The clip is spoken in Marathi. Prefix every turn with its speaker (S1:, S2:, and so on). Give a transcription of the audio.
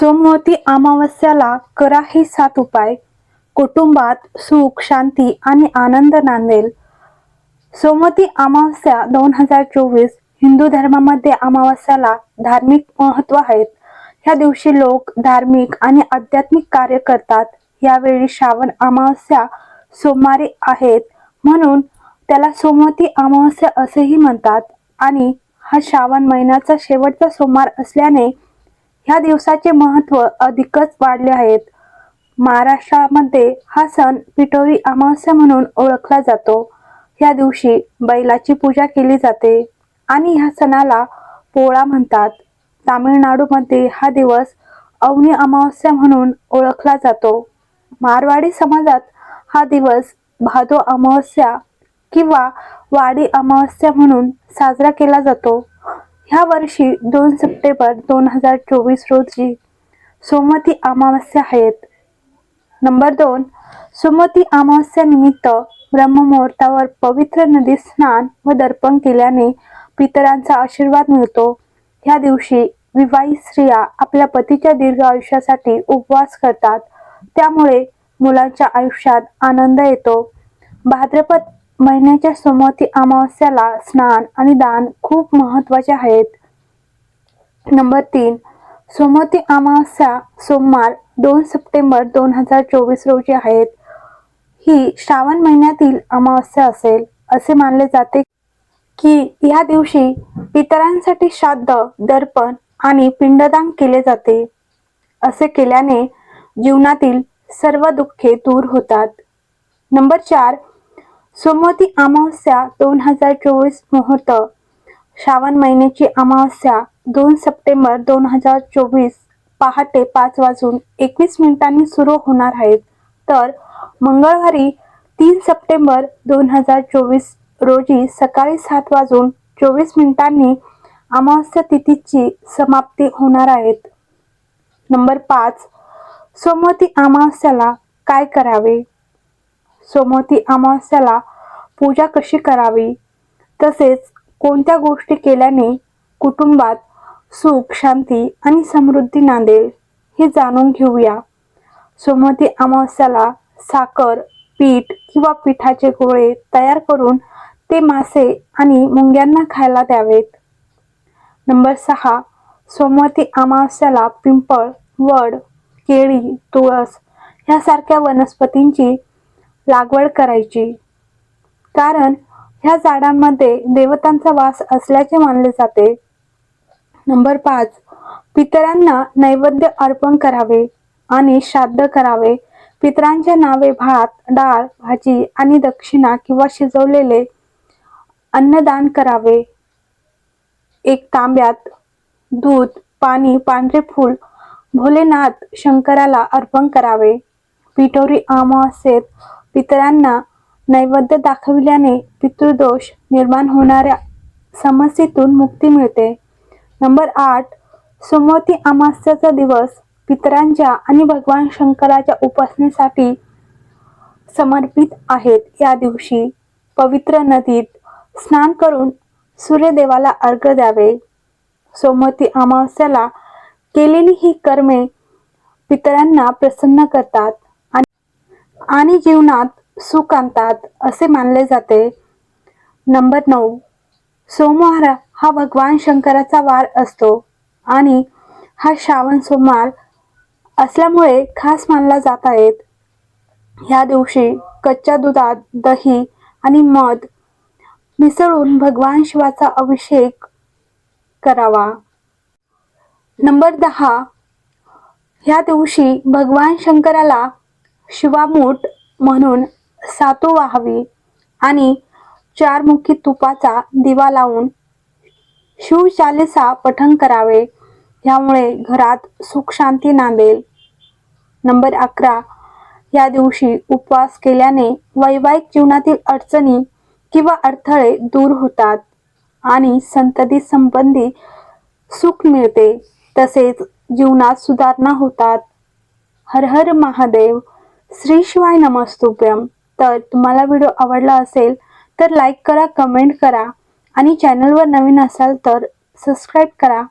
S1: सोमवती अमावस्याला करा हे सात उपाय. कुटुंबात सुख शांती आणि आनंद नांदेल. सोमवती अमावस्या दोन हजार चोवीस हिंदू धर्मामध्ये अमावस्याला धार्मिक महत्त्व आहेत. ह्या दिवशी लोक धार्मिक आणि आध्यात्मिक कार्य करतात. यावेळी श्रावण अमावस्या सोमवारी आहेत. म्हणून त्याला सोमवती अमावस्या असेही म्हणतात आणि हा श्रावण महिन्याचा शेवटचा सोमवार असल्याने ह्या दिवसाचे महत्त्व अधिकच वाढले आहेत. महाराष्ट्रामध्ये हा सण पिठोरी अमावस्या म्हणून ओळखला जातो. ह्या दिवशी बैलाची पूजा केली जाते आणि ह्या सणाला पोळा म्हणतात. तामिळनाडूमध्ये हा दिवस अवनी अमावस्या म्हणून ओळखला जातो. मारवाडी समाजात हा दिवस भादो अमावस्या किंवा वाडी अमावस्या म्हणून साजरा केला जातो. ह्या वर्षी दोन सप्टेंबर दोन हजार चोवीस रोजी सोमती अमावस्या आहेत. नंबर दोन सोमती अमावस्या निमित्त ब्रह्ममुहूर्तावर पवित्र नदीत स्नान व दर्पण केल्याने पितरांचा आशीर्वाद मिळतो. ह्या दिवशी विवाहित स्त्रिया आपल्या पतीच्या दीर्घ आयुष्यासाठी उपवास करतात. त्यामुळे मुलांच्या आयुष्यात आनंद येतो. भाद्रपद महिन्याच्या सोमवती अमावस्याला स्नान आणि दान खूप महत्त्वाचे आहेत. नंबर तीन सोमवती अमावस्या सोमवार दोन सप्टेंबर दोन हजार चोवीस रोजी आहेत. ही श्रावण महिन्यातील अमावस्या असेल असे मानले जाते की या दिवशी पितरांसाठी श्राद्ध दर्पण आणि पिंडदान केले जाते. असे केल्याने जीवनातील सर्व दुःखे दूर होतात. नंबर चार सोमवती अमावस्या दोन हजार चोवीस मुहूर्त. श्रावण महिन्याची अमावस्या दोन सप्टेंबर दोन हजार चोवीस पहाटे पाच वाजून एकवीस मिनिटांनी सुरू होणार आहेत. तर मंगळवारी तीन सप्टेंबर दोन हजार चोवीस रोजी सकाळी सात वाजून चोवीस मिनिटांनी अमावस्या तिथीची समाप्ती होणार आहेत. नंबर पाच सोमवती अमावस्याला काय करावे? सोमवती अमावस्याला पूजा कशी करावी? तसेच कोणत्या गोष्टी केल्याने कुटुंबात सुख शांती आणि समृद्धी नांदेल हे जाणून घेऊया. सोमवती अमावस्याला साखर पीठ किंवा पिठाचे गोळे तयार करून ते मासे आणि मुंग्यांना खायला द्यावेत. नंबर सहा सोमवती अमावस्याला पिंपळ वड केळी तुळस ह्यासारख्या वनस्पतींची लागवड करायची. कारण ह्या झाडांमध्ये देवतांचा वास असल्याचे मानले जाते. नंबर पाच पितरांना नैवेद्य अर्पण करावे आणि श्राद्ध करावे. पितरांच्या नावे भात डाळ भाजी आणि दक्षिणा किंवा शिजवलेले अन्नदान करावे. एक तांब्यात दूध पाणी पांढरे फूल भोलेनाथ शंकराला अर्पण करावे. पिठोरी अमावस्येत पितरांना नैवेद्य दाखविल्याने पितृदोष निर्माण होणाऱ्या समस्येतून मुक्ती मिळते. नंबर आठ सोमवती अमावस्याचा दिवस पितरांच्या आणि भगवान शंकराच्या उपासनेसाठी समर्पित आहेत. या दिवशी पवित्र नदीत स्नान करून सूर्यदेवाला अर्घ द्यावे. सोमवती अमावस्याला केलेली ही कर्मे पितरांना प्रसन्न करतात. आणि जीवनात सुख आणतात असे मानले जाते. नंबर नऊ. सोमवार हा भगवान शंकराचा वार असतो आणि हा श्रावण सोमवार असल्यामुळे खास मानला जात आहेत ह्या दिवशी कच्च्या दुधात दही आणि मध मिसळून भगवान शिवाचा अभिषेक करावा. नंबर दहा. ह्या दिवशी भगवान शंकराला शिवामूठ म्हणून सातू वाहावी आणि चारमुखी तुपाचा दिवा लावून शिवचालिसा पठण करावे. यामुळे घरात सुख शांती नांदेल. नंबर अकरा. या दिवशी उपवास केल्याने वैवाहिक जीवनातील अडचणी किंवा अडथळे दूर होतात आणि संतती संबंधी सुख मिळते. तसेच जीवनात सुधारणा होतात. हर हर महादेव. श्री शिवाय नमस्तुभ्यम. तर तुम्हाला व्हिडिओ आवडला असेल तर लाईक करा कमेंट करा. आणि चॅनलवर नवीन असाल तर सबस्क्राईब करा.